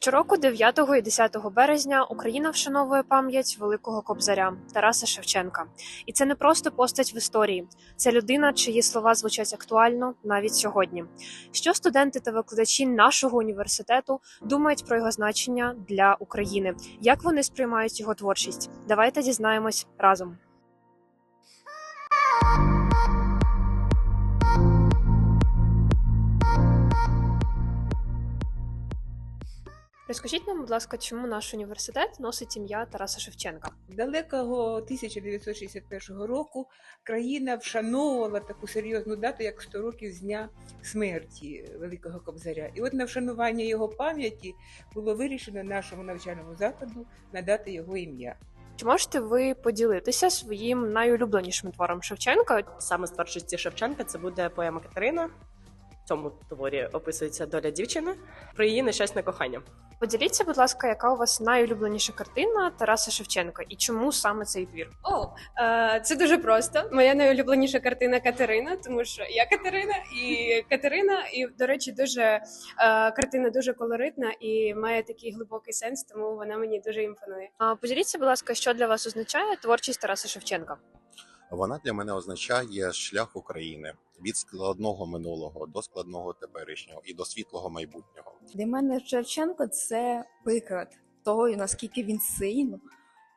Щороку 9 і 10 березня Україна вшановує пам'ять великого кобзаря Тараса Шевченка. І це не просто постать в історії, це людина, чиї слова звучать актуально навіть сьогодні. Що студенти та викладачі нашого університету думають про його значення для України? Як вони сприймають його творчість? Давайте дізнаємось разом. Розкажіть нам, будь ласка, чому наш університет носить ім'я Тараса Шевченка? Далекого 1961 року країна вшановувала таку серйозну дату, як 100 років з дня смерті Великого Кобзаря. І от на вшанування його пам'яті було вирішено нашому навчальному закладу надати його ім'я. Чи можете ви поділитися своїм найулюбленішим твором Шевченка? Саме з творчості Шевченка це буде поема Катерина. В цьому творі описується доля дівчини про її нещасне кохання. Поділіться, будь ласка, яка у вас найулюбленіша картина Тараса Шевченка і чому саме цей твір? О, е, це дуже просто. Моя найулюбленіша картина Катерина, тому що я Катерина і Катерина, і до речі, дуже е, картина дуже колоритна і має такий глибокий сенс, тому вона мені дуже імпонує. А поділіться, будь ласка, що для вас означає творчість Тараса Шевченка? Вона для мене означає шлях України від складного минулого до складного теперішнього і до світлого майбутнього. Для мене Шевченко це приклад того, наскільки він сильно,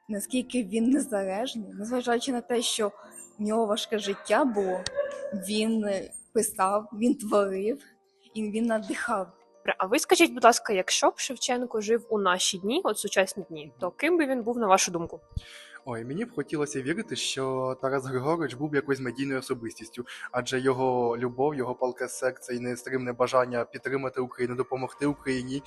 наскільки він незалежний, незважаючи на те, що в нього важке життя було, він писав, він творив і він надихав. А ви скажіть, будь ласка, якщо б Шевченко жив у наші дні, от сучасні дні, то ким би він був на вашу думку? Ой, мені б хотілося вірити, що Тарас Григорович був якоюсь медійною особистістю, адже його любов, його палке серце і нестримне бажання підтримати Україну, допомогти Україні.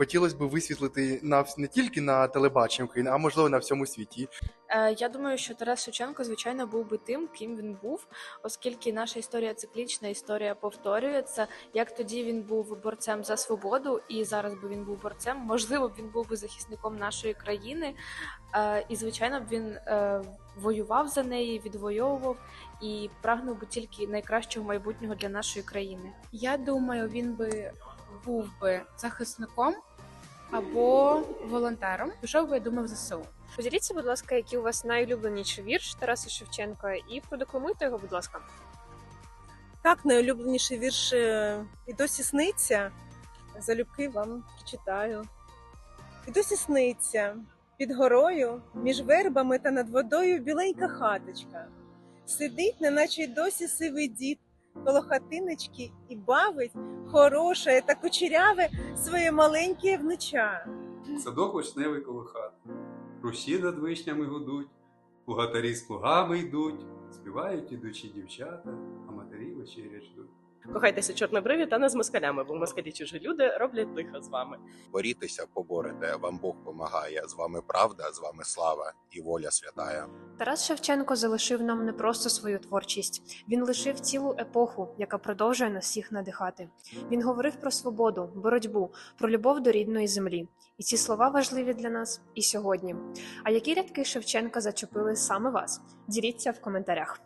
Хотілося б висвітлити на не тільки на телебаченні України, а можливо на всьому світі. Е, Я думаю, що Тарас Шевченко, звичайно, був би тим, ким він був, оскільки наша історія циклічна, історія повторюється. Як тоді він був борцем за свободу, і зараз би він був борцем. Можливо, б він був би захисником нашої країни, Е, і звичайно б він е, воював за неї, відвоював і прагнув би тільки найкращого майбутнього для нашої країни. Я думаю, він би був би захисником або волонтером. Пішов би, я думаю, в ЗСУ. Поділіться, будь ласка, який у вас найулюбленіший вірш Тараса Шевченка, і продекламуйте його, будь ласка. Так, найулюбленіший вірш е, і досі сниться. Залюбки вам читаю. І досі сниться під горою, між вербами та над водою біленька хаточка. Сидить, неначе й досі сивий дід, коло хатиночки і бавить хороше та кучеряве своє маленьке внуча. Садок вишневий коло хати. Руші над вишнями гудуть, плугатарі з плугами йдуть, співають ідучі дівчата, а матері вечеря ждуть. Кохайтеся чорнобриві та не з москалями, бо москалі чужі люди роблять лихо з вами. Борітеся, поборете, вам Бог помагає. З вами правда, з вами слава і воля святая. Тарас Шевченко залишив нам не просто свою творчість, він лишив цілу епоху, яка продовжує нас всіх надихати. Він говорив про свободу, боротьбу, про любов до рідної землі. І ці слова важливі для нас і сьогодні. А які рядки Шевченка зачепили саме вас? Діліться в коментарях.